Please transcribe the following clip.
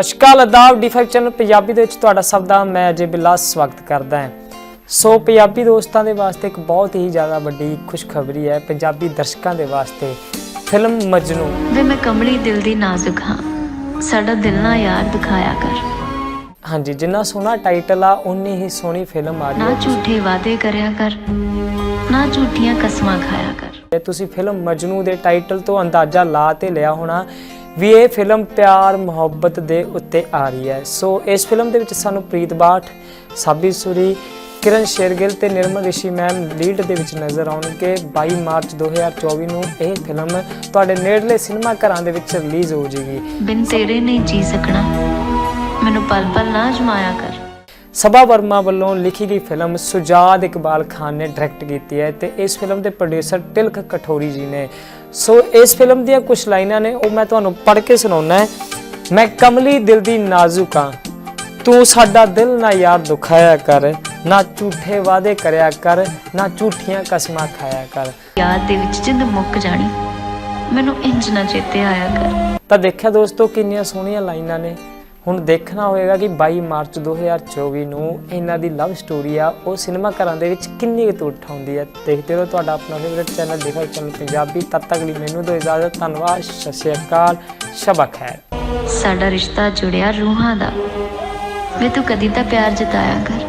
ਹਸ਼ਕਾਲ ਅਦਾਬ ਡੀ5 ਚੈਨਲ ਪੰਜਾਬੀ ਦੇ ਵਿੱਚ ਤੁਹਾਡਾ ਸਭ ਦਾ ਮੈਂ ਅਜੇ ਬਿੱਲਾ ਸਵਾਗਤ ਕਰਦਾ ਹਾਂ। ਸੋ ਪੰਜਾਬੀ ਦੋਸਤਾਂ ਦੇ ਵਾਸਤੇ ਇੱਕ ਬਹੁਤ ਹੀ ਜ਼ਿਆਦਾ ਵੱਡੀ ਖੁਸ਼ਖਬਰੀ ਹੈ ਪੰਜਾਬੀ ਦਰਸ਼ਕਾਂ ਦੇ ਵਾਸਤੇ ਫਿਲਮ ਮਜਨੂ। ਵੇ ਮੈਂ ਕਮਲੀ ਦਿਲ ਦੀ ਨਾਜ਼ੁਕ ਹਾਂ। ਸਾਡਾ ਦਿਲ ਨਾ ਯਾਰ ਦਿਖਾਇਆ ਕਰ। ਹਾਂਜੀ ਜਿੰਨਾ ਸੋਹਣਾ ਟਾਈਟਲ ਆ ਉਨੀ ਹੀ ਸੋਹਣੀ ਫਿਲਮ ਆ ਰਹੀ ਨਾ ਝੂਠੇ ਵਾਅਦੇ ਕਰਿਆ ਕਰ ਨਾ ਝੂਠੀਆਂ ਕਸਮਾਂ ਖਾਇਆ ਕਰ। ਤੁਸੀਂ ਫਿਲਮ ਮਜਨੂ ਦੇ ਟਾਈਟਲ ਤੋਂ ਅੰਦਾਜ਼ਾ ਲਾ ਤੇ ਲਿਆ ਹੋਣਾ ਵੀ ਇਹ ਫਿਲਮ ਪਿਆਰ, ਮੁਹੱਬਤ ਦੇ ਉੱਤੇ ਆ ਰਹੀ ਹੈ। ਸੋ ਇਸ ਫਿਲਮ ਦੇ ਵਿੱਚ ਸਾਨੂੰ ਪ੍ਰੀਤ ਬਾਠ, ਸਾਬੀ ਸੂਰੀ, ਕਿਰਨ ਸ਼ੇਰਗਿਲ ਤੇ ਨਿਰਮਲ ਰਿਸ਼ੀ ਮੈਮ ਲੀਡ ਦੇ ਵਿੱਚ ਨਜ਼ਰ ਆਉਣਗੇ। 22 ਮਾਰਚ 2024 ਨੂੰ ਇਹ ਫਿਲਮ ਤੁਹਾਡੇ ਨੇੜਲੇ ਸਿਨੇਮਾ ਘਰਾਂ ਦੇ ਵਿੱਚ ਰਿਲੀਜ਼ ਹੋ ਜਾਏਗੀ। ਬਿਨ ਤੇਰੇ ਨਹੀਂ ਜੀ ਸਕਣਾ। ਮੈਨੂੰ ਪਲ ਪਲ ਨਾ ਜਮਾਇਆ ਕਰ। ਸਭਾ ਵਰਮਾ ਵੱਲੋਂ ਲਿਖੀ ਗਈ ਫਿਲਮ ਸੁਜਾਦ ਇਕਬਾਲ ਖਾਨ ਨੇ ਡਾਇਰੈਕਟ ਕੀਤੀ ਹੈ ਤੇ ਇਸ ਫਿਲਮ ਦੇ ਪ੍ਰੋਡਿਊਸਰ ਤਿਲਕ ਕਠੋਰੀ ਜੀ ਨੇ। ਸੋ ਇਸ ਫਿਲਮ ਦੀਆਂ ਕੁਝ ਲਾਈਨਾਂ ਨੇ ਉਹ ਮੈਂ ਤੁਹਾਨੂੰ ਪੜ੍ਹ ਕੇ ਸੁਣਾਉਣਾ ਹੈ। ਮੈਂ ਕਮਲੀ ਦਿਲ ਦੀ ਨਾਜ਼ੁਕਾਂ ਤੂੰ ਸਾਡਾ ਦਿਲ ਨਾ ਯਾਰ ਦੁਖਾਇਆ ਕਰ ਨਾ ਝੂਠੇ ਵਾਅਦੇ ਕਰਿਆ ਕਰ ਨਾ ਝੂਠੀਆਂ ਕਸਮਾਂ ਖਾਇਆ ਕਰ। ਯਾਦ ਦੇ ਵਿੱਚ ਜਿੰਦ ਮੁੱਕ ਜਾਣੀ ਮੈਨੂੰ ਇੰਜ ਨਾ ਚੇਤੇ ਆਇਆ ਕਰ। ਤਾਂ ਦੇਖਿਆ ਦੋਸਤੋ ਕਿੰਨੀਆਂ ਸੋਹਣੀਆਂ ਲਾਈਨਾਂ ਨੇ। ਹੁਣ ਦੇਖਣਾ ਹੋਵੇਗਾ ਕਿ 22 ਮਾਰਚ 2024 ਨੂੰ ਇਹਨਾਂ ਦੀ ਲਵ ਸਟੋਰੀ ਆ, ਉਹ ਸਿਨੇਮਾ ਘਰਾਂ ਦੇ ਵਿੱਚ ਕਿੰਨੀ ਕੁ ਤੋੜ ਉਠਾਉਂਦੀ ਹੈ ਦੇਖਦੇ ਰਹੋ ਤੁਹਾਡਾ ਆਪਣਾ ਫੇਵਰਿਟ ਚੈਨਲ ਦਿਖਾਈ ਚੈਨਲ ਪੰਜਾਬੀ। ਤਦ ਤੱਕ ਲਈ ਮੈਨੂੰ ਦੋ ਇਜਾਜ਼ਤ, ਧੰਨਵਾਦ, ਸਤਿ ਸ਼੍ਰੀ ਅਕਾਲ, ਸ਼ਬਾ ਖੈਰ। ਸਾਡਾ ਰਿਸ਼ਤਾ ਜੁੜਿਆ ਰੂਹਾਂ ਦਾ। ਮੈਂ ਤੂੰ ਕਦੀ ਤਾਂ ਪਿਆਰ ਜਤਾਇਆ ਕਰ।